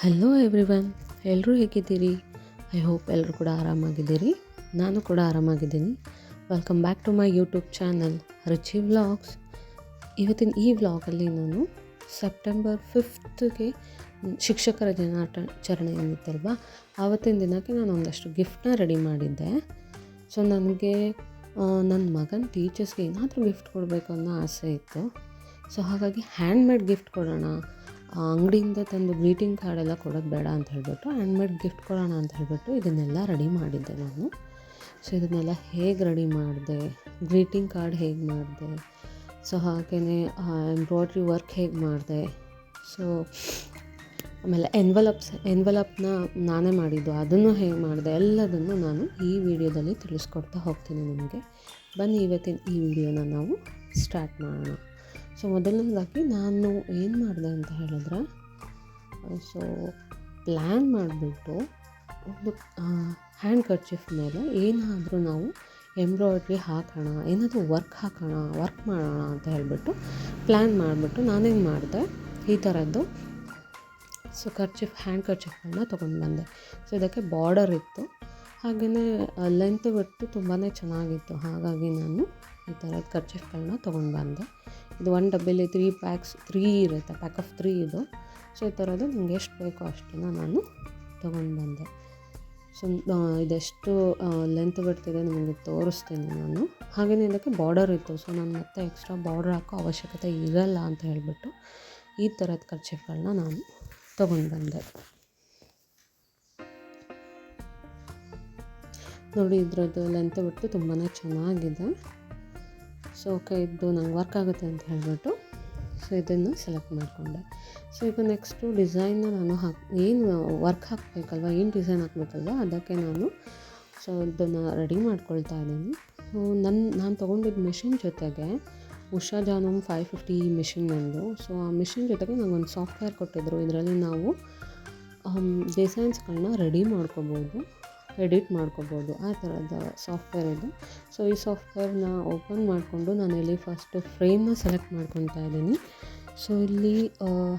Hello everyone ಎಲ್ಲರೂ ಹೇಗಿದ್ದೀರಿ? I hope ಎಲ್ಲರೂ ಕೂಡ ಆರಾಮಾಗಿದ್ದೀರಿ. ನಾನು ಕೂಡ ಆರಾಮಾಗಿದ್ದೀನಿ. Welcome back to my YouTube channel Ruchi vlogs ಇವತ್ತಿನ ಈ ವ್ಲಾಗಲ್ಲಿ ನಾನು ಸೆಪ್ಟೆಂಬರ್ ಫಿಫ್ತ್ಗೆ ಶಿಕ್ಷಕರ ದಿನಾಚರಣೆ ಏನಿತ್ತಲ್ವ ಆವತ್ತಿನ ದಿನಕ್ಕೆ ನಾನು ಒಂದಷ್ಟು ಗಿಫ್ಟ್ನ ರೆಡಿ ಮಾಡಿದ್ದೆ. ಸೊ ನನಗೆ ನನ್ನ ಮಗನ ಟೀಚರ್ಸ್ಗೆ ಏನಾದರೂ ಗಿಫ್ಟ್ ಕೊಡಬೇಕು ಅನ್ನೋ ಆಸೆ ಇತ್ತು. ಸೊ ಹಾಗಾಗಿ ಹ್ಯಾಂಡ್ಮೇಡ್ ಗಿಫ್ಟ್ ಕೊಡೋಣ ಅಂಗಡಿಯಿಂದ ತಂದು ಗ್ರೀಟಿಂಗ್ ಕಾರ್ಡ್ ಎಲ್ಲ ಕೊಡೋದು ಬೇಡ ಅಂತ ಹೇಳಿಬಿಟ್ಟು ಹ್ಯಾಂಡ್ಮೇಡ್ ಗಿಫ್ಟ್ ಕೊಡೋಣ ಅಂತ ಹೇಳಿಬಿಟ್ಟು ಇದನ್ನೆಲ್ಲ ರೆಡಿ ಮಾಡಿದ್ದೆ ನಾನು. ಸೊ, ಇದನ್ನೆಲ್ಲ ಹೇಗೆ ರೆಡಿ ಮಾಡಿದೆ, ಗ್ರೀಟಿಂಗ್ ಕಾರ್ಡ್ ಹೇಗೆ ಮಾಡಿದೆ, ಸೊ ಹಾಗೇ ಎಂಬ್ರಾಯ್ಡ್ರಿ ವರ್ಕ್ ಹೇಗೆ ಮಾಡಿದೆ, ಸೊ, ಆಮೇಲೆ ಎನ್ವಲಪ್ಸ್, ಎನ್ವಲಪ್ನ ನಾನೇ ಮಾಡಿದ್ದು, ಅದನ್ನು ಹೇಗೆ ಮಾಡಿದೆ, ಎಲ್ಲದನ್ನು ನಾನು ಈ ವಿಡಿಯೋದಲ್ಲಿ ತಿಳಿಸ್ಕೊಡ್ತಾ ಹೋಗ್ತೀನಿ ನಿಮಗೆ. ಬನ್ನಿ, ಇವತ್ತಿನ ಈ ವಿಡಿಯೋನ ನಾವು ಸ್ಟಾರ್ಟ್ ಮಾಡೋಣ. ಸೊ ಮೊದಲನೇದಾಗಿ ನಾನು ಏನು ಮಾಡಿದೆ ಅಂತ ಹೇಳಿದ್ರೆ, ಸೊ ಪ್ಲ್ಯಾನ್ ಮಾಡಿಬಿಟ್ಟು ಒಂದು ಹ್ಯಾಂಡ್ ಕರ್ಚಿಫ್ ಮೇಲೆ ಏನಾದರೂ ನಾವು ಎಂಬ್ರಾಯ್ಡ್ರಿ ಹಾಕೋಣ, ಏನಾದರೂ ವರ್ಕ್ ಹಾಕೋಣ ವರ್ಕ್ ಮಾಡೋಣ ಅಂತ ಹೇಳಿಬಿಟ್ಟು ಪ್ಲ್ಯಾನ್ ಮಾಡಿಬಿಟ್ಟು ನಾನೇನು ಮಾಡಿದೆ, ಈ ಥರದ್ದು ಸೊ ಕರ್ಚಿಫ್ ಹ್ಯಾಂಡ್ ಕರ್ಚೀಫ್ಗಳನ್ನ ತೊಗೊಂಡು ಬಂದೆ. ಸೊ ಇದಕ್ಕೆ ಬಾರ್ಡರ್ ಇತ್ತು. ಹಾಗೆಯೇ ಲೆಂತ್ ಬಿಟ್ಟು ತುಂಬಾ ಚೆನ್ನಾಗಿತ್ತು. ಹಾಗಾಗಿ ನಾನು ಈ ಥರದ ಕರ್ಚಿಫ್ಗಳನ್ನ ತೊಗೊಂಡು ಬಂದೆ. ಇದು ಒನ್ ಡಬ್ಬಿಲಿ ತ್ರೀ ಪ್ಯಾಕ್ಸ್ ತ್ರೀ ಇರುತ್ತೆ ಪ್ಯಾಕ್ ಆಫ್ ತ್ರೀ ಇದು. ಸೊ ಈ ಥರದ್ದು ನನಗೆ ಎಷ್ಟು ಬೇಕೋ ಅಷ್ಟನ್ನು ನಾನು ತೊಗೊಂಡು ಬಂದೆ. ಸೊ ಇದೆಷ್ಟು ಲೆಂತ್ ಬರ್ತಿದೆ ನಿಮಗೆ ತೋರಿಸ್ತೀನಿ ನಾನು. ಹಾಗೆಯೇ ಇದಕ್ಕೆ ಬಾರ್ಡರ್ ಇತ್ತು. ಸೊ ನಾನು ಮತ್ತೆ ಎಕ್ಸ್ಟ್ರಾ ಬಾರ್ಡರ್ ಹಾಕೋ ಅವಶ್ಯಕತೆ ಇರಲ್ಲ ಅಂತ ಹೇಳಿಬಿಟ್ಟು ಈ ಥರದ ಖರ್ಚುಗಳನ್ನ ನಾನು ತೊಗೊಂಡು ಬಂದೆ. ನೋಡಿ, ಇದರದ್ದು ಲೆಂತ್ ಬಿಟ್ಟು ತುಂಬಾ ಚೆನ್ನಾಗಿದೆ. ಸೊ, ಓಕೆ, ಇದು ನಂಗೆ ವರ್ಕ್ ಆಗುತ್ತೆ ಅಂತ ಹೇಳಿಬಿಟ್ಟು ಸೊ, ಇದನ್ನು ಸೆಲೆಕ್ಟ್ ಮಾಡಿಕೊಂಡೆ. ಸೊ, ಈಗ ನೆಕ್ಸ್ಟು ಡಿಸೈನ್ನ ನಾನು ಹಾಕಿ, ಏನು ವರ್ಕ್ ಹಾಕಬೇಕಲ್ವ, ಏನು ಡಿಸೈನ್ ಹಾಕಬೇಕಲ್ವ, ಅದಕ್ಕೆ ನಾನು ಸೊ, ಇದನ್ನು ರೆಡಿ ಮಾಡ್ಕೊಳ್ತಾ ಇದ್ದೀನಿ. ನನ್ನ ನಾನು ತೊಗೊಂಡಿದ್ದ ಮೆಷಿನ್ ಜೊತೆಗೆ Usha Janome five fifty machine ನಂದು. ಸೊ, ಆ ಮಿಷಿನ್ ಜೊತೆಗೆ ನನಗೊಂದು ಸಾಫ್ಟ್ವೇರ್ ಕೊಟ್ಟಿದ್ದರು ಇದರಲ್ಲಿ ನಾವು ಡಿಸೈನ್ಸ್ಗಳನ್ನ ರೆಡಿ ಮಾಡ್ಕೋಬೋದು. ಎಡಿಟ್ ಮಾಡ್ಕೋಬೋದು, ಆ ಥರದ ಸಾಫ್ಟ್ವೇರ್ ಇದು. ಸೊ ಈ ಸಾಫ್ಟ್ವೇರ್ನ ಓಪನ್ ಮಾಡಿಕೊಂಡು ನಾನು ಇಲ್ಲಿ ಫಸ್ಟ್ ಫ್ರೇಮ್ನ ಸೆಲೆಕ್ಟ್ ಮಾಡ್ಕೊತಾ ಇದ್ದೀನಿ. ಸೊ ಇಲ್ಲಿ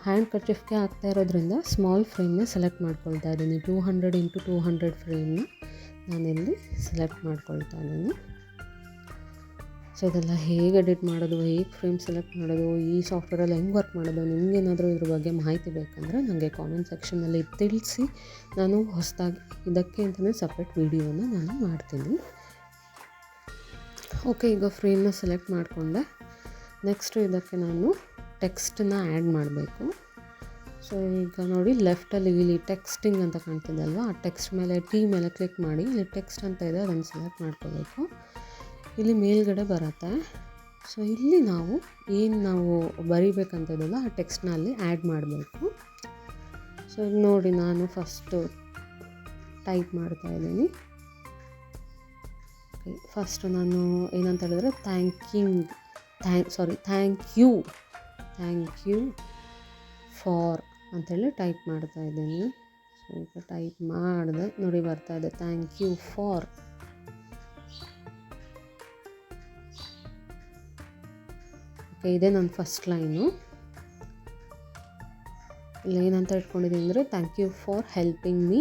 ಹ್ಯಾಂಡ್ ಕರ್ಚಿಫ್ಗೆ ಆಗ್ತಾ ಇರೋದ್ರಿಂದ ಸ್ಮಾಲ್ ಫ್ರೇಮ್ನ ಸೆಲೆಕ್ಟ್ ಮಾಡ್ಕೊಳ್ತಾ ಇದ್ದೀನಿ. Two hundred into two hundred ಫ್ರೇಮ್ನ ನಾನಿಲ್ಲಿ ಸೆಲೆಕ್ಟ್ ಮಾಡ್ಕೊಳ್ತಾ ಇದ್ದೀನಿ. ಸೊ ಅದೆಲ್ಲ ಹೇಗೆ ಎಡಿಟ್ ಮಾಡೋದು, ಹೇಗೆ ಫ್ರೇಮ್ ಸೆಲೆಕ್ಟ್ ಮಾಡೋದು, ಈ ಸಾಫ್ಟ್ವೇರಲ್ಲಿ ಹೆಂಗೆ ವರ್ಕ್ ಮಾಡೋದು, ನಿಮಗೇನಾದರೂ ಇದ್ರ ಬಗ್ಗೆ ಮಾಹಿತಿ ಬೇಕಂದರೆ ನನಗೆ ಕಾಮೆಂಟ್ ಸೆಕ್ಷನಲ್ಲಿ ತಿಳಿಸಿ. ನಾನು ಹೊಸದಾಗಿ ಇದಕ್ಕೆ ಅಂತಲೇ ಸಪ್ರೇಟ್ ವೀಡಿಯೋನ ನಾನು ಮಾಡ್ತೀನಿ. ಓಕೆ ಈಗ ಫ್ರೇಮ್ನ ಸೆಲೆಕ್ಟ್ ಮಾಡಿಕೊಂಡೆ. ನೆಕ್ಸ್ಟು ಇದಕ್ಕೆ ನಾನು ಟೆಕ್ಸ್ಟನ್ನ ಆ್ಯಡ್ ಮಾಡಬೇಕು. ಸೊ ಈಗ ನೋಡಿ ಲೆಫ್ಟಲ್ಲಿ ಇಲ್ಲಿ ಟೆಕ್ಸ್ಟಿಂಗ್ ಅಂತ ಕಾಣ್ತಿದ್ದಲ್ವ ಆ ಟೆಕ್ಸ್ಟ್ ಮೇಲೆ ಟಿ ಮೇಲೆ ಕ್ಲಿಕ್ ಮಾಡಿ, ಇಲ್ಲಿ ಟೆಕ್ಸ್ಟ್ ಅಂತ ಇದೆ, ಅದನ್ನು ಸೆಲೆಕ್ಟ್ ಮಾಡ್ಕೋಬೇಕು. ಇಲ್ಲಿ ಮೇಲ್ಗಡೆ ಬರುತ್ತೆ. ಸೊ ಇಲ್ಲಿ ನಾವು ಏನು ನಾವು ಬರಿಬೇಕಂತದಲ್ಲ ಆ ಟೆಕ್ಸ್ಟ್ನಲ್ಲಿ ಆ್ಯಡ್ ಮಾಡಬೇಕು. ಸೊ ನೋಡಿ ನಾನು ಫಸ್ಟು ಟೈಪ್ ಮಾಡ್ತಾ ಇದ್ದೀನಿ. ಫಸ್ಟ್ ನಾನು ಏನಂತ ಹೇಳಿದ್ರೆ thanking thank sorry thank you thank you for ಅಂಥೇಳಿ ಟೈಪ್ ಮಾಡ್ತಾ ಇದ್ದೀನಿ. ಸೊ ಈಗ ಟೈಪ್ ಮಾಡಿದೆ, ನೋಡಿ ಬರ್ತಾ ಇದೆ. ಥ್ಯಾಂಕ್ ಯು ಫಾರ್ ಇದೇ ನನ್ನ ಫಸ್ಟ್ ಲೈನು ಏನಂತ ಇಟ್ಕೊಂಡಿದ್ದೀನಿ ಅಂದರೆ thank you for helping me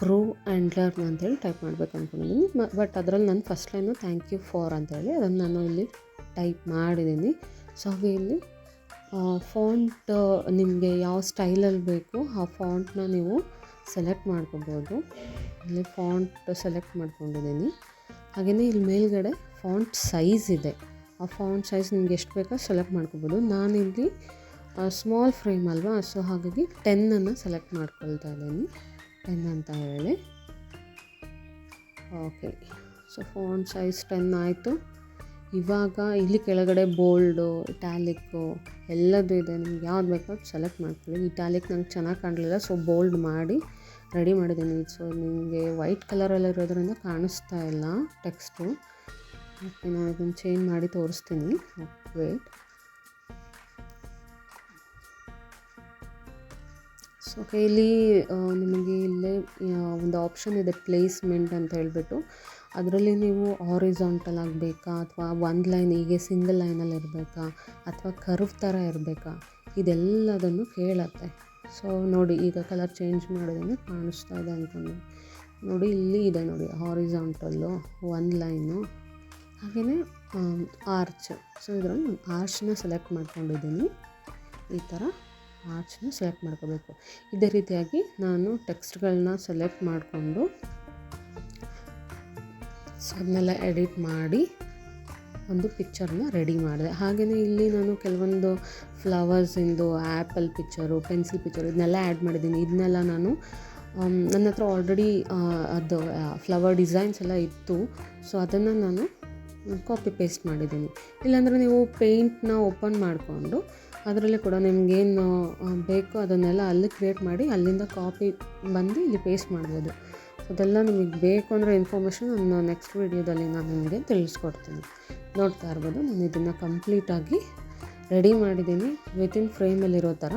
grow and learn ಅಂತೇಳಿ ಟೈಪ್ ಮಾಡ್ಬೇಕು ಅಂದ್ಕೊಂಡಿದ್ದೀನಿ ಬಟ್ ಅದರಲ್ಲಿ ನನ್ನ first line thank you for ಅಂತೇಳಿ ಅದನ್ನು ನಾನು ಇಲ್ಲಿ ಟೈಪ್ ಮಾಡಿದ್ದೀನಿ. ಸೊ ಹಾಗೆ ಇಲ್ಲಿ ಫಾಂಟ್ ನಿಮಗೆ ಯಾವ ಸ್ಟೈಲಲ್ಲಿ ಬೇಕು, ಆ ಫಾಂಟ್ನ ನೀವು ಸೆಲೆಕ್ಟ್ ಮಾಡ್ಕೋಬೋದು. ಇಲ್ಲಿ ಫಾಂಟ್ ಸೆಲೆಕ್ಟ್ ಮಾಡ್ಕೊಂಡಿದ್ದೀನಿ. ಹಾಗೆಯೇ ಇಲ್ಲಿ ಮೇಲ್ಗಡೆ ಫಾಂಟ್ ಸೈಜ್ ಇದೆ. ಆ ಫಾಂಟ್ ಸೈಜ್ ನಿಮ್ಗೆ ಎಷ್ಟು ಬೇಕೋ ಸೆಲೆಕ್ಟ್ ಮಾಡ್ಕೋಬೋದು. ನಾನಿಲ್ಲಿ ಸ್ಮಾಲ್ ಫ್ರೇಮ್ ಅಲ್ವಾ? ಸೊ ಹಾಗಾಗಿ ಟೆನ್ನನ್ನು ಸೆಲೆಕ್ಟ್ ಮಾಡ್ಕೊಳ್ತಾ ಇದ್ದೀನಿ. ಟೆನ್ ಅಂತ ಹೇಳಿ. Okay so font size ten ಆಯಿತು. ಇವಾಗ ಇಲ್ಲಿ ಕೆಳಗಡೆ ಬೋಲ್ಡು ಇಟ್ಯಾಲಿಕ್ಕು ಎಲ್ಲದೂ ಇದೆ. ನಿಮ್ಗೆ ಯಾವ್ದು ಬೇಕೋ ಸೆಲೆಕ್ಟ್ ಮಾಡ್ಕೊಳ್ಳಿ. ಇಟ್ಯಾಲಿಕ್ ನಂಗೆ ಚೆನ್ನಾಗಿ ಕಾಣಲಿಲ್ಲ. ಸೊ ಬೋಲ್ಡ್ ಮಾಡಿ ರೆಡಿ ಮಾಡಿದ್ದೀನಿ. ಸೊ ನಿಮಗೆ ವೈಟ್ ಕಲರಲ್ಲಿರೋದ್ರಿಂದ ಕಾಣಿಸ್ತಾ ಇಲ್ಲ ಟೆಕ್ಸ್ಟು ಓಕೆ ನಾನು ಅದನ್ನು ಚೇಂಜ್ ಮಾಡಿ ತೋರಿಸ್ತೀನಿ. ವೇಟ್ ಸೊ ಇಲ್ಲಿ ನಿಮಗೆ ಇಲ್ಲೇ ಒಂದು ಆಪ್ಷನ್ ಇದೆ ಪ್ಲೇಸ್ಮೆಂಟ್ ಅಂತ ಹೇಳಿಬಿಟ್ಟು. ಅದರಲ್ಲಿ ನೀವು ಆರಿಜಾಂಟಲ್ ಆಗಬೇಕಾ, ಅಥವಾ ಒಂದು ಲೈನ್ ಹೀಗೆ ಸಿಂಗಲ್ ಲೈನಲ್ಲಿ ಇರಬೇಕಾ, ಅಥವಾ ಕರ್ವ್ ಥರ ಇರಬೇಕಾ? ಇದೆಲ್ಲದನ್ನು ಕೇಳತ್ತೆ. ಸೊ ನೋಡಿ, ಈಗ ಕಲರ್ ಚೇಂಜ್ ಮಾಡೋದನ್ನು ಕಾಣಿಸ್ತಾ ಇದೆ ಅಂತಂದರೆ ನೋಡಿ, ಇಲ್ಲಿ ಇದೆ ನೋಡಿ ಹಾರಿಜಾಂಟಲ್ಲು ಒಂದು ಲೈನು ಹಾಗೆಯೇ ಆರ್ಚ್ ಸೊ ಇದರಲ್ಲಿ ನಾನು ಆರ್ಚ್ನ ಸೆಲೆಕ್ಟ್ ಮಾಡ್ಕೊಂಡಿದ್ದೀನಿ. ಈ ಥರ ಆರ್ಚ್ನ ಸೆಲೆಕ್ಟ್ ಮಾಡ್ಕೋಬೇಕು. ಇದೇ ರೀತಿಯಾಗಿ ನಾನು ಟೆಕ್ಸ್ಟ್ಗಳನ್ನ ಸೆಲೆಕ್ಟ್ ಮಾಡಿಕೊಂಡು ಸೊ ಅದನ್ನೆಲ್ಲ ಎಡಿಟ್ ಮಾಡಿ, ಒಂದು ಪಿಕ್ಚರ್ನ ರೆಡಿ ಮಾಡಿದೆ. ಹಾಗೆಯೇ ಇಲ್ಲಿ ನಾನು ಕೆಲವೊಂದು ಫ್ಲವರ್ಸಿಂದು ಆ್ಯಪಲ್ ಪಿಕ್ಚರು ಪೆನ್ಸಿಲ್ ಪಿಕ್ಚರು ಇದನ್ನೆಲ್ಲ ಆ್ಯಡ್ ಮಾಡಿದ್ದೀನಿ. ಇದನ್ನೆಲ್ಲ ನಾನು ನನ್ನ ಹತ್ರ ಆಲ್ರೆಡಿ ಅದು ಫ್ಲವರ್ ಡಿಸೈನ್ಸ್ ಎಲ್ಲ ಇತ್ತು. ಸೊ ಅದನ್ನು ನಾನು ಕಾಪಿ ಪೇಸ್ಟ್ ಮಾಡಿದ್ದೀನಿ. ಇಲ್ಲಾಂದರೆ ನೀವು ಪೇಂಟ್ನ ಓಪನ್ ಮಾಡಿಕೊಂಡು ಅದರಲ್ಲಿ ಕೂಡ ನಿಮಗೇನು ಬೇಕೋ ಅದನ್ನೆಲ್ಲ ಅಲ್ಲಿ ಕ್ರಿಯೇಟ್ ಮಾಡಿ ಅಲ್ಲಿಂದ ಕಾಪಿ ಬಂದು ಇಲ್ಲಿ ಪೇಸ್ಟ್ ಮಾಡ್ಬೋದು. ಅದೆಲ್ಲ ನಿಮಗೆ ಬೇಕು ಅಂದರೆ ಇನ್ಫಾರ್ಮೇಷನ್ ನಾನು ನೆಕ್ಸ್ಟ್ ವೀಡಿಯೋದಲ್ಲಿ ನಾನು ನಿಮಗೆ ತಿಳಿಸ್ಕೊಡ್ತೀನಿ. ನೋಡ್ತಾ ಇರ್ಬೋದು, ನಾನು ಇದನ್ನು ಕಂಪ್ಲೀಟಾಗಿ ರೆಡಿ ಮಾಡಿದ್ದೀನಿ. ವಿತಿನ್ ಫ್ರೇಮಲ್ಲಿರೋ ಥರ.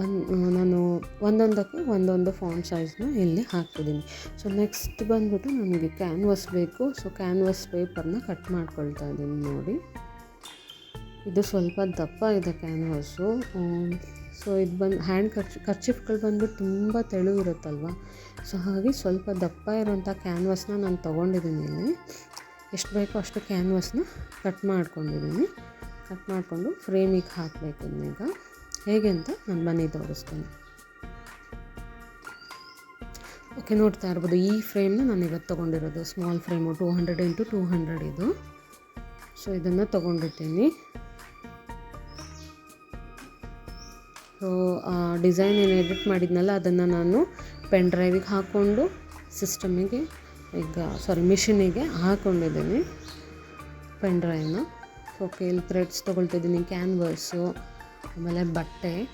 ಒಂದು ನಾನು ಒಂದೊಂದಕ್ಕೆ ಒಂದೊಂದು ಫಾಂಟ್ ಸೈಜ್ನ ಇಲ್ಲಿ ಹಾಕ್ತಿದ್ದೀನಿ. ಸೊ ನೆಕ್ಸ್ಟ್ ಬಂದುಬಿಟ್ಟು ನನಗೆ ಕ್ಯಾನ್ವಾಸ್ ಬೇಕು. ಸೊ ಕ್ಯಾನ್ವಾಸ್ ಪೇಪರ್ನ ಕಟ್ ಮಾಡ್ಕೊಳ್ತಾ ಇದ್ದೀನಿ ನೋಡಿ. ಇದು ಸ್ವಲ್ಪ ದಪ್ಪ ಇದೆ ಕ್ಯಾನ್ವಸ್ಸು ಸೊ ಇದು ಬಂದು ಹ್ಯಾಂಡ್ ಖರ್ಚು ಖರ್ಚಿಫ್ಗಳು ಬಂದುಬಿಟ್ಟು ತುಂಬ ತೆಳು ಇರುತ್ತಲ್ವ? ಸೊ ಹಾಗೆ ಸ್ವಲ್ಪ ದಪ್ಪ ಇರೋಂಥ ಕ್ಯಾನ್ವಸ್ನ ನಾನು ತೊಗೊಂಡಿದ್ದೀನಿ ಇಲ್ಲಿ. ಎಷ್ಟು ಬೇಕೋ ಅಷ್ಟು ಕ್ಯಾನ್ವಸ್ನ ಕಟ್ ಮಾಡ್ಕೊಂಡಿದ್ದೀನಿ. ಕಟ್ ಮಾಡಿಕೊಂಡು ಫ್ರೇಮಿಗೆ ಹಾಕಬೇಕು ಇದನ್ನೀಗ. ಹೇಗೆ ಅಂತ ನಾನು ಬನ್ನಿ ತೋರಿಸ್ತೀನಿ ಓಕೆ, ನೋಡ್ತಾ ಇರ್ಬೋದು, ಈ ಫ್ರೇಮ್ನ ನಾನು ಇವತ್ತು ತೊಗೊಂಡಿರೋದು. Small frame two hundred into two hundred ಇದು. ಸೊ ಇದನ್ನು ತೊಗೊಂಡಿರ್ತೀನಿ. ಸೊ ಡಿಸೈನ್ ಏನು ಎಡಿಟ್ ಮಾಡಿದ್ನಲ್ಲ, ಅದನ್ನು ನಾನು ಪೆನ್ ಡ್ರೈವಿಗೆ ಹಾಕ್ಕೊಂಡು ಸಿಸ್ಟಮಿಗೆ ಈಗ ಸಾರಿ ಮಿಷಿನಿಗೆ ಹಾಕ್ಕೊಂಡಿದ್ದೀನಿ ಪೆನ್ ಡ್ರೈವ್ನ ಓಕೆ ಇಲ್ಲಿ ಥ್ರೆಡ್ಸ್ ತೊಗೊಳ್ತಿದ್ದೀನಿ ಕ್ಯಾನ್ವಸ್ಸು ಆಮೇಲೆ ಬಟ್ಟೆ,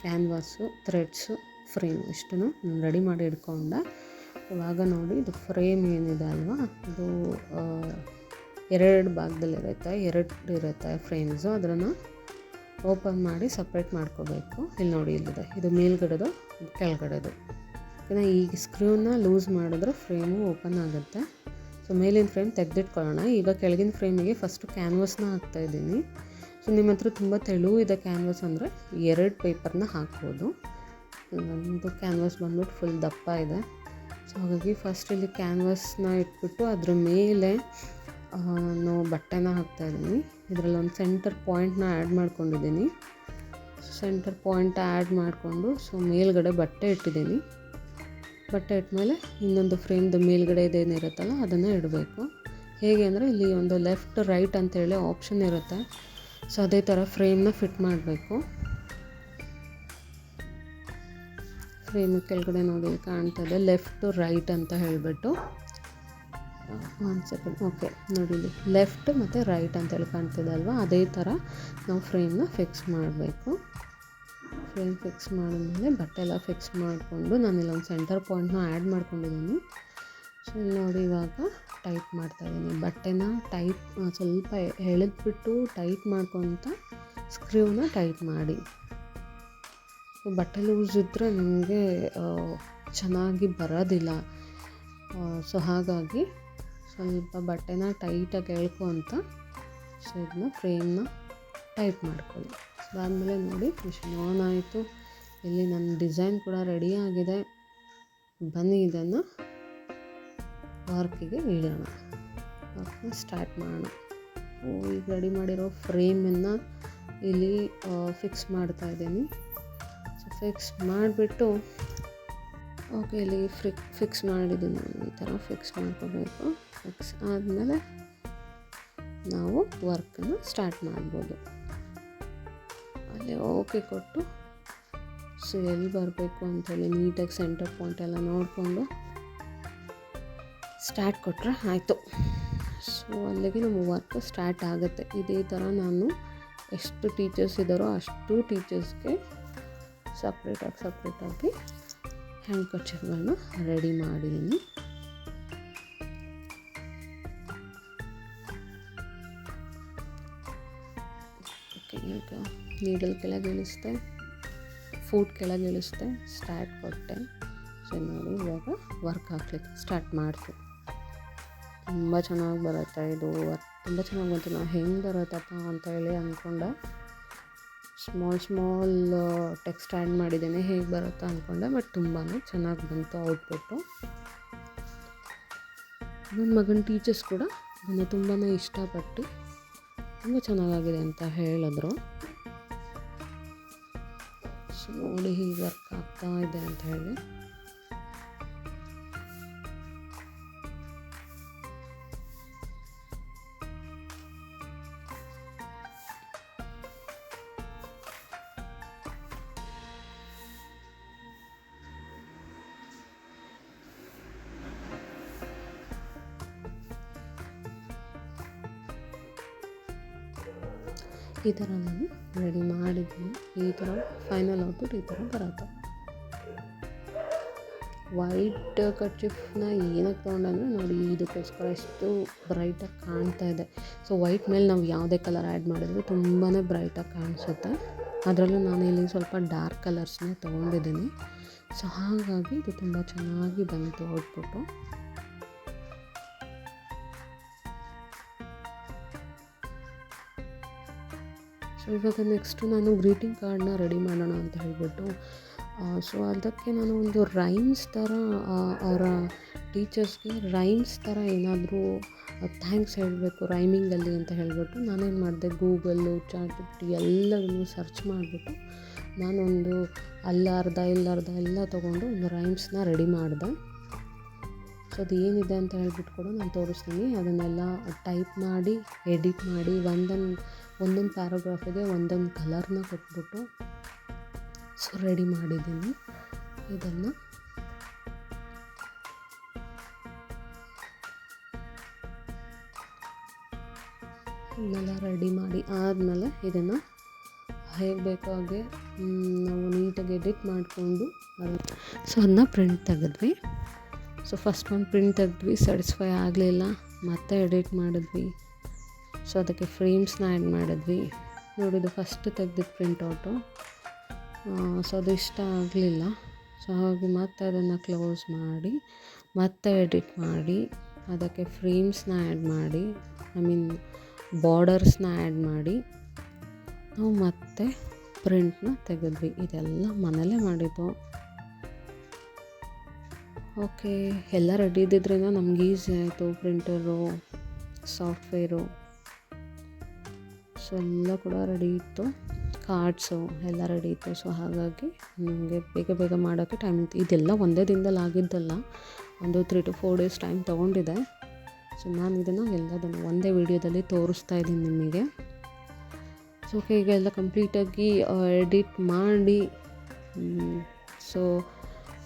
ಕ್ಯಾನ್ವಾಸು, ಥ್ರೆಡ್ಸು, ಫ್ರೇಮ್ ಇಷ್ಟನ್ನು ನಾನು ರೆಡಿ ಮಾಡಿ ಇಟ್ಕೊಂಡೆ. ಇವಾಗ ನೋಡಿ, ಇದು ಫ್ರೇಮ್ ಏನಿದೆ ಅಲ್ವಾ? ಇದು ಎರಡು ಭಾಗದಲ್ಲಿರುತ್ತೆ, ಎರಡು ಇರುತ್ತೆ ಫ್ರೇಮ್ಸು. ಅದನ್ನು ಓಪನ್ ಮಾಡಿ ಸಪ್ರೇಟ್ ಮಾಡ್ಕೋಬೇಕು. ಇಲ್ಲಿ ನೋಡಿ, ಇಲ್ಲಿದೆ. ಇದು ಮೇಲ್ಗಡೆದು, ಕೆಳಗಡೆದು. ಇನ್ನು ಈ ಸ್ಕ್ರೂನ ಲೂಸ್ ಮಾಡಿದ್ರೆ ಫ್ರೇಮು ಓಪನ್ ಆಗುತ್ತೆ. ಸೊ, ಮೇಲಿನ ಫ್ರೇಮ್ ತೆಗೆದಿಟ್ಕೊಳ್ಳೋಣ. ಈಗ ಕೆಳಗಿನ ಫ್ರೇಮಿಗೆ ಫಸ್ಟು ಕ್ಯಾನ್ವಸ್ನ ಹಾಕ್ತಾಯಿದ್ದೀನಿ ಸೊ ನಿಮ್ಮ ಹತ್ರ ತುಂಬ ತೆಳು ಇದೆ ಕ್ಯಾನ್ವಸ್ ಅಂದರೆ ಎರಡು ಪೇಪರ್ನ ಹಾಕ್ಬೋದು. ನಂದು ಕ್ಯಾನ್ವಸ್ ಬಂದ್ಬಿಟ್ಟು ಫುಲ್ ದಪ್ಪ ಇದೆ. ಸೊ ಹಾಗಾಗಿ ಫಸ್ಟ್ ಇಲ್ಲಿ ಕ್ಯಾನ್ವಸ್ನ ಇಟ್ಬಿಟ್ಟು ಅದ್ರ ಮೇಲೆ ನಾವು ಬಟ್ಟೆನ ಹಾಕ್ತಾಯಿದ್ದೀನಿ ಇದರಲ್ಲಿ ಒಂದು ಸೆಂಟರ್ ಪಾಯಿಂಟ್ನ ಆ್ಯಡ್ ಮಾಡ್ಕೊಂಡಿದ್ದೀನಿ. ಸೆಂಟರ್ ಪಾಯಿಂಟ್ ಆ್ಯಡ್ ಮಾಡಿಕೊಂಡು ಸೊ ಮೇಲ್ಗಡೆ ಬಟ್ಟೆ ಇಟ್ಟಿದ್ದೀನಿ. ಬಟ್ಟೆ ಇಟ್ಟಮೇಲೆ ಇನ್ನೊಂದು ಫ್ರೇಮ್ದು ಮೇಲ್ಗಡೆ ಇದೇನಿರುತ್ತಲ್ಲ ಅದನ್ನು ಇಡಬೇಕು. ಹೇಗೆ ಅಂದರೆ ಇಲ್ಲಿ ಒಂದು ಲೆಫ್ಟ್ ರೈಟ್ ಅಂತೇಳಿ ಆಪ್ಷನ್ ಇರುತ್ತೆ. ಸೊ ಅದೇ ಥರ ಫ್ರೇಮ್ನ ಫಿಟ್ ಮಾಡಬೇಕು. ಫ್ರೇಮ್ ಕೆಳಗಡೆ ನೋಡಿ ಕಾಣ್ತದೆ, ಲೆಫ್ಟ್ ರೈಟ್ ಅಂತ ಹೇಳಿಬಿಟ್ಟು. ಒನ್ ಸೆಕೆಂಡ್, ಓಕೆ ನೋಡಿ ಲೆಫ್ಟ್ ಮತ್ತು ರೈಟ್ ಅಂತೇಳಿ ಕಾಣ್ತಿದೆ ಅಲ್ವಾ? ಅದೇ ಥರ ನಾವು ಫ್ರೇಮ್ನ ಫಿಕ್ಸ್ ಮಾಡಬೇಕು. ಫ್ರೇಮ್ ಫಿಕ್ಸ್ ಮಾಡಿದ್ಮೇಲೆ ಬಟ್ಟೆ ಎಲ್ಲ ಫಿಕ್ಸ್ ಮಾಡಿಕೊಂಡು ನಾನು ಇಲ್ಲೊಂದು ಸೆಂಟರ್ ಪಾಯಿಂಟ್ನ ಆ್ಯಡ್ ಮಾಡ್ಕೊಂಡಿದ್ದೀನಿ. ಸೊ ನೋಡಿ ಇವಾಗ ಟೈಟ್ ಮಾಡ್ತಾಯಿದ್ದೀನಿ ಬಟ್ಟೆನ ಟೈಟ್ ಸ್ವಲ್ಪ ಎಳೆದ್ಬಿಟ್ಟು ಟೈಟ್ ಮಾಡ್ಕೊತ ಸ್ಕ್ರೂನ ಟೈಟ್ ಮಾಡಿ. ಬಟ್ಟೆ ಲೂಸ್ ಇದ್ದರೆ ನಮಗೆ ಚೆನ್ನಾಗಿ ಬರೋದಿಲ್ಲ. ಸೊ ಹಾಗಾಗಿ ಸ್ವಲ್ಪ ಬಟ್ಟೆನ ಟೈಟಾಗಿ ಎಳ್ಕೊತ ಸೊ ಇದನ್ನ ಫ್ರೇಮ್ನ ಟೈಟ್ ಮಾಡ್ಕೊಳ್ಳಿ. ಅದಾದಮೇಲೆ ನೋಡಿ ಮಿಷಿನ್ ಆನ್ ಆಯಿತು. ಇಲ್ಲಿ ನನ್ನ ಡಿಸೈನ್ ಕೂಡ ರೆಡಿ ಆಗಿದೆ. ಬನ್ನಿ ಇದನ್ನು. ವರ್ಕಿಗೆ ಇಳಿಯೋಣ. ವರ್ಕ್ನ ಸ್ಟಾರ್ಟ್ ಮಾಡೋಣ. ಓ, ಈಗ ರೆಡಿ ಮಾಡಿರೋ ಫ್ರೇಮನ್ನು ಇಲ್ಲಿ ಫಿಕ್ಸ್ ಮಾಡ್ತಾ ಇದ್ದೀನಿ. ಸೊ ಫಿಕ್ಸ್ ಮಾಡಿಬಿಟ್ಟು ಓಕೆ ಇಲ್ಲಿ ಫ್ರಿಕ್ ಫಿಕ್ಸ್ ಮಾಡಿದ್ದೀನಿ ನಾನು ಈ ಥರ ಫಿಕ್ಸ್ ಮಾಡ್ಕೋಬೇಕು. ಫಿಕ್ಸ್ ಆದಮೇಲೆ ನಾವು ವರ್ಕನ್ನು ಸ್ಟಾರ್ಟ್ ಮಾಡ್ಬೋದು. ಅಲ್ಲಿ ಓಕೆ ಕೊಟ್ಟು ಸೊ ಎಲ್ಲಿ ಬರಬೇಕು ಅಂತೇಳಿ ನೀಟಾಗಿ ಸೆಂಟರ್ ಪಾಯಿಂಟ್ ಎಲ್ಲ ನೋಡಿಕೊಂಡು ಸ್ಟಾರ್ಟ್ ಕೊಟ್ಟರೆ ಆಯಿತು. ಸೊ ಅಲ್ಲಿಗೆ ನಮ್ಮ ವರ್ಕ್ ಸ್ಟಾರ್ಟ್ ಆಗುತ್ತೆ. ಇದೇ ಥರ ನಾನು ಎಷ್ಟು ಟೀಚರ್ಸ್ ಇದ್ದಾರೋ ಅಷ್ಟು ಟೀಚರ್ಸ್ಗೆ ಸಪ್ರೇಟಾಗಿ ಸಪ್ರೇಟಾಗಿ ಹ್ಯಾಂಡ್ ಕಚರ್ಗಳನ್ನ ರೆಡಿ ಮಾಡಿದ್ದೀನಿ. ಓಕೆ ಈಗ ನೀಡಲ್ ಕೆಳಗೆ ಇಳಿಸ್ದೆ ಫೂಟ್ ಕೆಳಗೆ ಇಳಿಸ್ದೆ ಸ್ಟಾರ್ಟ್ ಕೊಟ್ಟೆ. ಸೊ ನೋಡಿ ಇವಾಗ ವರ್ಕ್ ಹಾಕ್ಲಿಕ್ಕೆ ಸ್ಟಾರ್ಟ್ ಮಾಡ್ತು ತುಂಬ ಚೆನ್ನಾಗಿ ಬರುತ್ತೆ ಇದು. ತುಂಬ ಚೆನ್ನಾಗಿ ಬಂತು. ನಾವು ಹೆಂಗೆ ಬರುತ್ತಪ್ಪ ಅಂತ ಹೇಳಿ ಅಂದ್ಕೊಂಡೆ ಸ್ಮಾಲ್ ಸ್ಮಾಲ್ ಟೆಕ್ಸ್ಟ್ ಆ್ಯಡ್ ಮಾಡಿದ್ದೇನೆ ಹೇಗೆ ಬರುತ್ತಾ ಅಂದ್ಕೊಂಡೆ ಬಟ್ ತುಂಬಾ ಚೆನ್ನಾಗಿ ಬಂತು ಔಟ್ಪುಟ್ಟು ನನ್ನ ಮಗನ ಟೀಚರ್ಸ್ ಕೂಡ ನನ್ನ ತುಂಬಾ ಇಷ್ಟಪಟ್ಟು ತುಂಬ ಚೆನ್ನಾಗಾಗಿದೆ ಅಂತ ಹೇಳಿದ್ರು. ಸೊ ನೋಡಿ, ಹೀಗೆ ವರ್ಕ್ ಆಗ್ತಾ ಇದೆ ಅಂತ ಹೇಳಿ. ಈ ಥರ ನಾನು ರೆಡಿ ಮಾಡಿದ್ದೀನಿ. ಈ ಥರ ಫೈನಲ್ ಔಟ್ಪುಟ್ ಈ ಥರ ಬರುತ್ತೆ. ವೈಟ್ ಕರ್ಚಿಫ್ನ ಏನಕ್ಕೆ ತೊಗೊಂಡಂದರೆ ನೋಡಿ, ಇದಕ್ಕೋಸ್ಕರ ಎಷ್ಟು ಬ್ರೈಟಾಗಿ ಕಾಣ್ತಾ ಇದೆ. ಸೊ ವೈಟ್ ಮೇಲೆ ನಾವು ಯಾವುದೇ ಕಲರ್ ಆ್ಯಡ್ ಮಾಡಿದ್ರು ತುಂಬಾ ಬ್ರೈಟಾಗಿ ಕಾಣಿಸುತ್ತೆ. ಅದರಲ್ಲೂ ನಾನು ಇಲ್ಲಿ ಸ್ವಲ್ಪ ಡಾರ್ಕ್ ಕಲರ್ಸ್ನೇ ತೊಗೊಂಡಿದ್ದೀನಿ. ಸೊ ಹಾಗಾಗಿ ಇದು ತುಂಬ ಚೆನ್ನಾಗಿ ಬಂತು ಔಟ್ಪುಟ್ಟು ಸೊ ಇವಾಗ ನೆಕ್ಸ್ಟು ನಾನು ಗ್ರೀಟಿಂಗ್ ಕಾರ್ಡ್ನ ರೆಡಿ ಮಾಡೋಣ ಅಂತ ಹೇಳ್ಬಿಟ್ಟು ಸೊ ಅದಕ್ಕೆ ನಾನು ಒಂದು ರೈಮ್ಸ್ ಥರ ಅವರ ಟೀಚರ್ಸ್ಗೆ ರೈಮ್ಸ್ ಥರ ಏನಾದರೂ ಥ್ಯಾಂಕ್ಸ್ ಹೇಳಬೇಕು ರೈಮಿಂಗಲ್ಲಿ ಅಂತ ಹೇಳಿಬಿಟ್ಟು ನಾನೇನು ಮಾಡಿದೆ ಗೂಗಲ್ಲು ಚಾಟ್ ಎಲ್ಲದನ್ನು ಸರ್ಚ್ ಮಾಡಿಬಿಟ್ಟು ನಾನೊಂದು ಅಲ್ಲಾರ್ಧ ಇಲ್ಲಾರ್ಧ ಎಲ್ಲ ತೊಗೊಂಡು ಒಂದು ರೈಮ್ಸ್ನ ರೆಡಿ ಮಾಡಿದೆ. ಸೊ ಅದು ಏನಿದೆ ಅಂತ ಹೇಳ್ಬಿಟ್ಟು ಕೂಡ ನಾನು ತೋರಿಸ್ತೀನಿ. ಅದನ್ನೆಲ್ಲ ಟೈಪ್ ಮಾಡಿ ಎಡಿಟ್ ಮಾಡಿ, ಒಂದೊಂದು ಒಂದೊಂದು ಪ್ಯಾರಾಗ್ರಾಫಿಗೆ ಒಂದೊಂದು ಕಲರ್ನ ಕೊಟ್ಬಿಟ್ಟು ಸೊ ರೆಡಿ ಮಾಡಿದ್ದೀನಿ ಇದನ್ನು. ಇದನ್ನೆಲ್ಲ ರೆಡಿ ಮಾಡಿ ಆದಮೇಲೆ ಇದನ್ನು ಹೇಗೆ ಬೇಕೋ ಹಾಗೆ ನಾವು ನೀಟಾಗಿ ಎಡಿಟ್ ಮಾಡಿಕೊಂಡು ಸೊ ಅದನ್ನ ಪ್ರಿಂಟ್ ತೆಗೆದ್ವಿ. ಸೊ ಫಸ್ಟ್ ಒಂದು ಪ್ರಿಂಟ್ ತೆಗೆದ್ವಿ. ಸ್ಯಾಟಿಸ್ಫೈ ಆಗಲಿಲ್ಲ. ಮತ್ತೆ ಎಡಿಟ್ ಮಾಡಿದ್ವಿ. ಸೊ ಅದಕ್ಕೆ ಫ್ರೇಮ್ಸ್ನ ಆ್ಯಡ್ ಮಾಡಿದ್ವಿ. ನೋಡಿದ್ದು ಫಸ್ಟ್ ತೆಗ್ದಿದ್ದು ಪ್ರಿಂಟೌಟು ಸೊ ಅದು ಇಷ್ಟ ಆಗಲಿಲ್ಲ. ಸೊ ಹಾಗೆ ಮತ್ತೆ ಅದನ್ನು ಕ್ಲೋಸ್ ಮಾಡಿ, ಮತ್ತೆ ಎಡಿಟ್ ಮಾಡಿ, ಅದಕ್ಕೆ ಫ್ರೇಮ್ಸ್ನ ಆ್ಯಡ್ ಮಾಡಿ ಐ ಮೀನ್ ಬಾರ್ಡರ್ಸ್ನ ಆ್ಯಡ್ ಮಾಡಿ, ನಾವು ಮತ್ತೆ ಪ್ರಿಂಟ್ನ ತೆಗೆದ್ವಿ. ಇದೆಲ್ಲ ಮನೇಲೇ ಮಾಡಿದ್ದು. ಓಕೆ ಎಲ್ಲ ರೆಡಿ ಇದ್ದಿದ್ದರಿಂದ ನಮ್ಗೆ ಈಸಿ ಆಯಿತು ಪ್ರಿಂಟರು ಸಾಫ್ಟ್ವೇರು ಸೊ ಎಲ್ಲ ಕೂಡ ರೆಡಿ ಇತ್ತು. ಕಾರ್ಡ್ಸು ಎಲ್ಲ ರೆಡಿ ಇತ್ತು. ಸೊ ಹಾಗಾಗಿ ನನಗೆ ಬೇಗ ಬೇಗ ಮಾಡೋಕ್ಕೆ ಟೈಮ್ ಇದೆಲ್ಲ ಒಂದೇ ದಿನದಲ್ಲಿ ಆಗಿದ್ದಲ್ಲ. ಒಂದು three to four days time ತೊಗೊಂಡಿದೆ. So ನಾನು ಇದನ್ನು ಎಲ್ಲದನ್ನು ಒಂದೇ ವಿಡಿಯೋದಲ್ಲಿ ತೋರಿಸ್ತಾ ಇದ್ದೀನಿ ನಿಮಗೆ. ಸೊ ಈಗ ಎಲ್ಲ ಕಂಪ್ಲೀಟಾಗಿ ಎಡಿಟ್ ಮಾಡಿ ಸೊ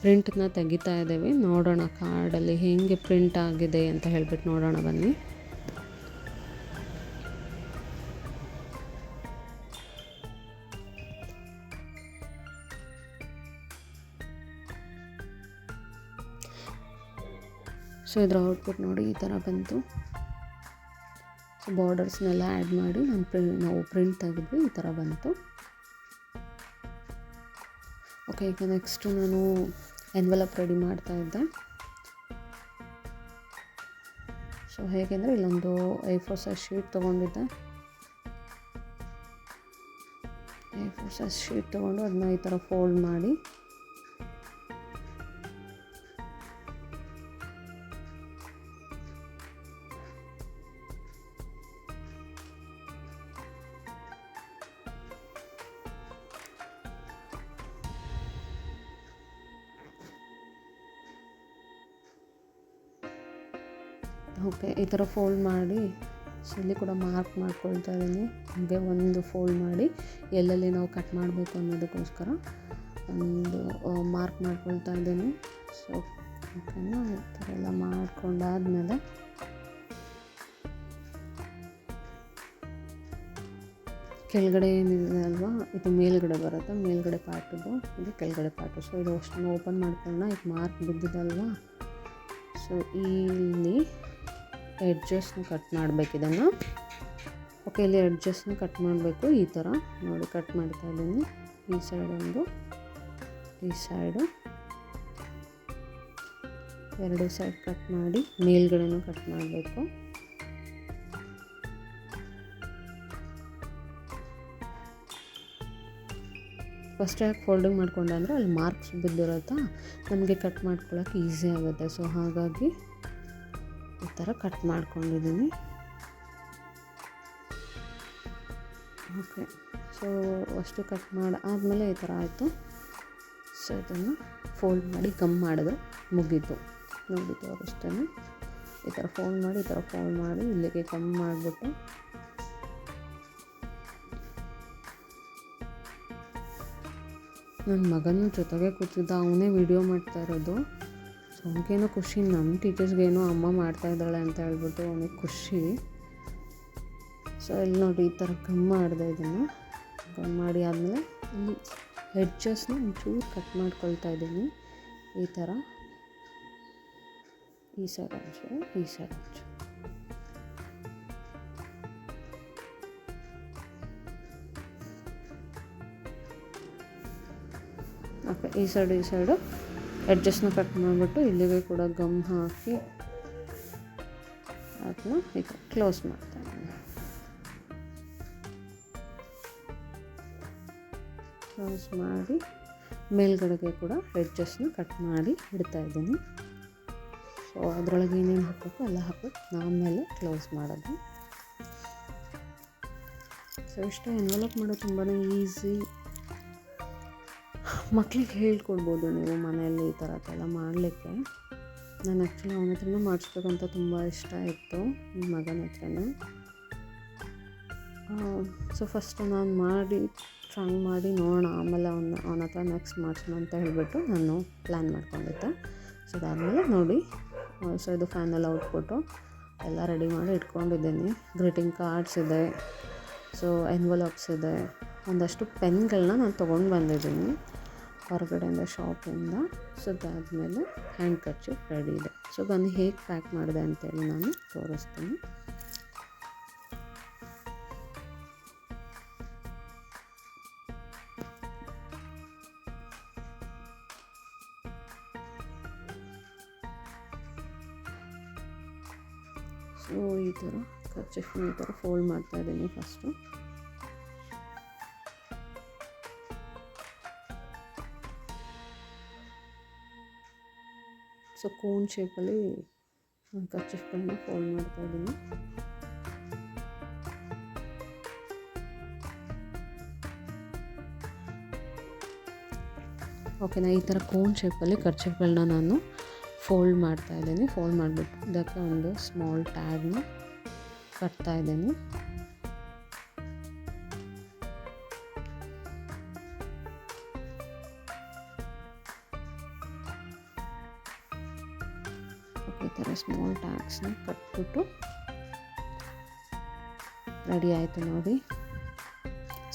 ಪ್ರಿಂಟನ್ನ ತೆಗಿತಾ ಇದ್ದೇವೆ. ನೋಡೋಣ ಕಾರ್ಡಲ್ಲಿ ಹೇಗೆ ಪ್ರಿಂಟ್ ಆಗಿದೆ ಅಂತ ಹೇಳ್ಬಿಟ್ಟು ನೋಡೋಣ ಬನ್ನಿ. ಸೊ ಇದರ ಔಟ್ಪುಟ್ ನೋಡಿ ಈ ಥರ ಬಂತು. ಸೊ ಬಾರ್ಡರ್ಸ್ನೆಲ್ಲ ಆ್ಯಡ್ ಮಾಡಿ ನಾನು ಪ್ರಿಂಟ್ ನಾವು ಪ್ರಿಂಟ್ ತೆಗೆದ್ವಿ, ಈ ಥರ ಬಂತು. ಓಕೆ ಈಗ ನೆಕ್ಸ್ಟು ನಾನು ಎನ್ವೆಲಪ್ ರೆಡಿ ಮಾಡ್ತಾ ಇದ್ದೆ. ಸೊ ಹೇಗೆಂದರೆ ಇಲ್ಲೊಂದು ಐ ಫೋರ್ ಸೈಜ್ ಶೀಟ್ ತೊಗೊಂಡಿದ್ದೆ. ಐ ಫೋರ್ ಸೈಜ್ ಶೀಟ್ ತೊಗೊಂಡು ಅದನ್ನ ಈ ಥರ ಫೋಲ್ಡ್ ಮಾಡಿ ಓಕೆ, ಈ ಥರ ಫೋಲ್ಡ್ ಮಾಡಿ ಸೊ ಇಲ್ಲಿ ಕೂಡ ಮಾರ್ಕ್ ಮಾಡ್ಕೊಳ್ತಾ ಇದ್ದೀನಿ. ಹಾಗೆ ಒಂದು ಫೋಲ್ಡ್ ಮಾಡಿ, ಎಲ್ಲೆಲ್ಲಿ ನಾವು ಕಟ್ ಮಾಡಬೇಕು ಅನ್ನೋದಕ್ಕೋಸ್ಕರ ಒಂದು ಮಾರ್ಕ್ ಮಾಡ್ಕೊಳ್ತಾ ಇದ್ದೀನಿ. ಸೊ ಓಕೆನಾ ಈ ಥರ ಎಲ್ಲ ಮಾಡ್ಕೊಂಡಾದ್ಮೇಲೆ ಕೆಳಗಡೆ ಏನಿದೆ ಅಲ್ವಾ, ಇದು ಮೇಲ್ಗಡೆ ಬರುತ್ತೆ, ಮೇಲ್ಗಡೆ ಪಾರ್ಟಿದು ಇದು ಕೆಳಗಡೆ ಪಾರ್ಟು ಸೊ ಇದು ಅಷ್ಟನ್ನು ಓಪನ್ ಮಾಡ್ಕೊಳ್ಳೋಣ ಇದು ಮಾರ್ಕ್ ಬಿದ್ದಿದೆ ಅಲ್ವಾ ಸೊ ಇಲ್ಲಿ ಎಡ್ಜಸ್ನ ಕಟ್ ಮಾಡಬೇಕು ಇದನ್ನು. ಓಕೆ ಇಲ್ಲಿ ಎಡ್ಜಸ್ನ ಕಟ್ ಮಾಡಬೇಕು ಈ ಥರ ನೋಡಿ ಕಟ್ ಮಾಡ್ತಾ ಇದ್ದೀನಿ. ಈ ಸೈಡ್ ಒಂದು, ಈ ಸೈಡು ಎರಡು ಸೈಡ್ ಕಟ್ ಮಾಡಿ ಮೇಲ್ಗಡೆನೂ ಕಟ್ ಮಾಡಬೇಕು. ಫಸ್ಟ್ ಯಾಕೆ ಫೋಲ್ಡಿಂಗ್ ಮಾಡ್ಕೊಂಡೆ ಅಂದರೆ ಅಲ್ಲಿ ಮಾರ್ಕ್ಸ್ ಬಿದ್ದಿರುತ್ತಾ? ನಮಗೆ ಕಟ್ ಮಾಡ್ಕೊಳ್ಳೋಕೆ ಈಸಿ ಆಗುತ್ತೆ. ಸೊ ಹಾಗಾಗಿ ಈ ಥರ ಕಟ್ ಮಾಡ್ಕೊಂಡಿದ್ದೀನಿ. ಓಕೆ, ಸೊ ಅಷ್ಟು ಕಟ್ ಮಾಡಿ, ಆದಮೇಲೆ ಈ ಥರ ಆಯಿತು. ಸೊ ಇದನ್ನು ಫೋಲ್ಡ್ ಮಾಡಿ ಗಮ್ ಮಾಡಿದ್ರೆ ಮುಗೀತು. ನೋಡಿ ಅವರಷ್ಟೇ ಈ ಥರ ಫೋಲ್ಡ್ ಮಾಡಿ, ಈ ಥರ ಫೋಲ್ಡ್ ಮಾಡಿ ಇಲ್ಲಿಗೆ ಗಮ್ ಮಾಡಿಬಿಟ್ಟು. ನನ್ನ ಮಗನ ಜೊತೆಗೆ ಕೂತಿದ್ದ, ಅವನೇ ವಿಡಿಯೋ ಮಾಡ್ತಾ ಇರೋದು. ಸೊ ಅವನಿಗೇನೋ ಖುಷಿ, ನಮ್ಮ ಟೀಚರ್ಸ್ಗೇನೋ ಅಮ್ಮ ಮಾಡ್ತಾ ಇದ್ದಾಳೆ ಅಂತ ಹೇಳ್ಬಿಟ್ಟು ಅವನಿಗೆ ಖುಷಿ. ಸೊ ಇಲ್ಲಿ ನೋಡಿ ಈ ಥರ ಕಮ್ ಮಾಡಿದೆ ಇದನ್ನು. ಕಮ್ ಮಾಡಿ ಆದಮೇಲೆ ಇಲ್ಲಿ ಹೆಡ್ಜಸ್ನ ಒಂಚೂರು ಕಟ್ ಮಾಡ್ಕೊಳ್ತಾ ಇದ್ದೀನಿ. ಈ ಥರ. ಈ ಸೈಡ್ ಅಂಚು ಈ ಸೈಡ್ ಅಂಚು ಓಕೆ ಈ ಸೈಡು ಈ ಸೈಡು ಅಡ್ಜಸ್ಟ್ನ ಕಟ್ ಮಾಡಿಬಿಟ್ಟು ಇಲ್ಲಿಗೆ ಕೂಡ ಗಮ್ ಹಾಕಿ ಅದನ್ನ ಈಗ ಕ್ಲೋಸ್ ಮಾಡ್ತಾ ಕ್ಲೋಸ್ ಮಾಡಿ ಮೇಲ್ಗಡೆಗೆ ಕೂಡ ಎಡ್ಜಸ್ಟ್ನ ಕಟ್ ಮಾಡಿ ಇಡ್ತಾ ಇದ್ದೀನಿ. ಸೊ ಅದರೊಳಗೆ ಏನೇನು ಹಾಕಬೇಕು ಎಲ್ಲ ಹಾಕ್ಬಿಟ್ಟು ಆಮೇಲೆ ಕ್ಲೋಸ್ ಮಾಡೋದು. ಸೊ ಇಷ್ಟೇ ಎನ್ವಲಪ್ ಮಾಡೋದು ತುಂಬಾ ಈಸಿ. ಮಕ್ಳಿಗೆ ಹೇಳ್ಕೊಡ್ಬೋದು ನೀವು ಮನೆಯಲ್ಲಿ ಈ ಥರದ್ದೆಲ್ಲ ಮಾಡಲಿಕ್ಕೆ. ನಾನು ಆ್ಯಕ್ಚುಲಿ ಅವನ ಹತ್ರನೂ ಮಾಡಿಸ್ಬೇಕಂತ ತುಂಬ ಇಷ್ಟ ಇತ್ತು ನನ್ನ ಮಗನ ಹತ್ರನೇ. ಸೊ ಫಸ್ಟ್ ನಾನು ಮಾಡಿ ಟ್ರೈ ಮಾಡಿ ನೋಡೋಣ, ಆಮೇಲೆ ಅವನ ಅವನ ಹತ್ರ ನೆಕ್ಸ್ಟ್ ಮಾಡ್ಸೋಣ ಅಂತ ಹೇಳಿಬಿಟ್ಟು ನಾನು ಪ್ಲ್ಯಾನ್ ಮಾಡ್ಕೊಂಡಿದ್ದೆ. ಸೊ ಅದಾದಮೇಲೆ ನೋಡಿ ಸೊ ಇದು ಫೈನಲ್ ಔಟ್ಪುಟ್ಟು ಎಲ್ಲ ರೆಡಿ ಮಾಡಿ ಇಟ್ಕೊಂಡಿದ್ದೀನಿ. ಗ್ರೀಟಿಂಗ್ ಕಾರ್ಡ್ಸ್ ಇದೆ ಸೊ ಎನ್ವಲಪ್ಸ್ ಇದೆ. ಒಂದಷ್ಟು ಪೆನ್ಗಳನ್ನ ನಾನು ತೊಗೊಂಡು ಬಂದಿದ್ದೀನಿ. ಹೊರಗಡೆಯಿಂದ ಶಾಪಿಂದ ಸೊ ಅದಾದಮೇಲೆ ಹ್ಯಾಂಡ್ ಕರ್ಚಿಪ್ ರೆಡಿ ಇದೆ. ಸೊ ಅದನ್ನು ಹೇಗೆ ಪ್ಯಾಕ್ ಮಾಡಿದೆ ಅಂತೇಳಿ ನಾನು ತೋರಿಸ್ತೀನಿ. ಸೊ ಈ ಥರ ಕರ್ಚಿಫ್ನ ಈ ಥರ ಫೋಲ್ಡ್ ಮಾಡ್ತಾ ಇದ್ದೀನಿ ಫಸ್ಟು. ಸೊ ಕೋನ್ ಶೇಪಲ್ಲಿ ಕರ್ಚಿಫ್ಗಳನ್ನ ಫೋಲ್ಡ್ ಮಾಡ್ತಾ ಇದ್ದೀನಿ ಓಕೆನಾ ಈ ಥರ ಕೋನ್ ಶೇಪಲ್ಲಿ ಕರ್ಚಿಫ್ಗಳನ್ನ ನಾನು ಫೋಲ್ಡ್ ಮಾಡ್ತಾ ಇದ್ದೀನಿ ಫೋಲ್ಡ್ ಮಾಡಿಬಿಟ್ಟು ಇದಕ್ಕೆ ಒಂದು ಸ್ಮಾಲ್ ಟ್ಯಾಗ್ನ ಕಟ್ತಾ ಇದ್ದೀನಿ ಥರ ಸ್ಮಾಲ್ ಟ್ಯಾಕ್ಸ್ನ ಕಟ್ಬಿಟ್ಟು ರೆಡಿ ಆಯಿತು ನೋಡಿ.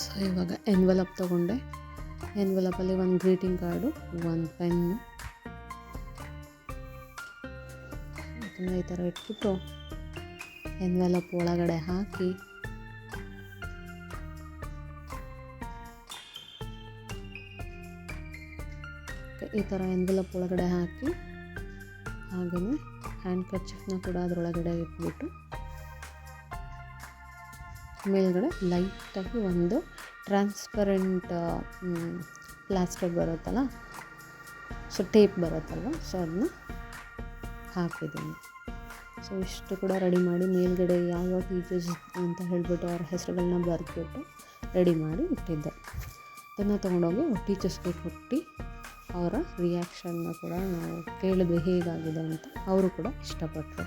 ಸೊ ಇವಾಗ ಎನ್ವಲಪ್ ತೊಗೊಂಡೆ. ಎನ್ವೆಲಪಲ್ಲಿ ಒಂದು ಗ್ರೀಟಿಂಗ್ ಕಾರ್ಡು ಒಂದು ಪೆನ್ನು ಅದನ್ನು ಈ ಥರ ಇಟ್ಬಿಟ್ಟು ಎನ್ವೆಲಪ್ ಒಳಗಡೆ ಹಾಕಿ. ಈ ಥರ ಎನ್ವೆಲಪ್ ಒಳಗಡೆ ಹಾಕಿ ಹಾಗೆಯೇ ಹ್ಯಾಂಡ್ ಕರ್ಚಿಫ್ನ ಕೂಡ ಅದರೊಳಗಡೆ ಇಟ್ಬಿಟ್ಟು ಮೇಲ್ಗಡೆ ಲೈಟಾಗಿ ಒಂದು ಟ್ರಾನ್ಸ್ಪರೆಂಟ್ ಪ್ಲಾಸ್ಟರ್ ಬರುತ್ತಲ್ಲ? ಸೊ ಟೇಪ್ ಬರುತ್ತಲ್ವ? ಸೊ ಅದನ್ನ ಹಾಕಿದ್ದೀನಿ. ಸೊ ಇಷ್ಟು ಕೂಡ ರೆಡಿ ಮಾಡಿ ಮೇಲ್ಗಡೆ ಯಾವ ಟೀಚರ್ಸ್ ಅಂತ ಹೇಳಿಬಿಟ್ಟು ಅವ್ರ ಹೆಸರುಗಳನ್ನ ಬರೆದ್ಬಿಟ್ಟು ರೆಡಿ ಮಾಡಿ ಇಟ್ಟಿದ್ದೆ. ಅದನ್ನು ತೊಗೊಂಡೋಗಿ ಟೀಚರ್ಸ್ಗೆ ಕೊಟ್ಟು ಅವರ ರಿಯಾಕ್ಷನ್ನ ಕೂಡ ನಾವು ಕೇಳಿದ್ವಿ ಹೇಗಾಗಿದೆ ಅಂತ ಅವರು ಕೂಡ ಇಷ್ಟಪಟ್ಟರು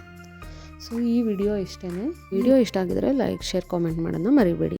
ಸೊ ಈ ವಿಡಿಯೋ ಇಷ್ಟೇ ವಿಡಿಯೋ ಇಷ್ಟ ಆಗಿದ್ರೆ ಲೈಕ್ ಶೇರ್ ಕಾಮೆಂಟ್ ಮಾಡೋದನ್ನ ಮರಿಬೇಡಿ.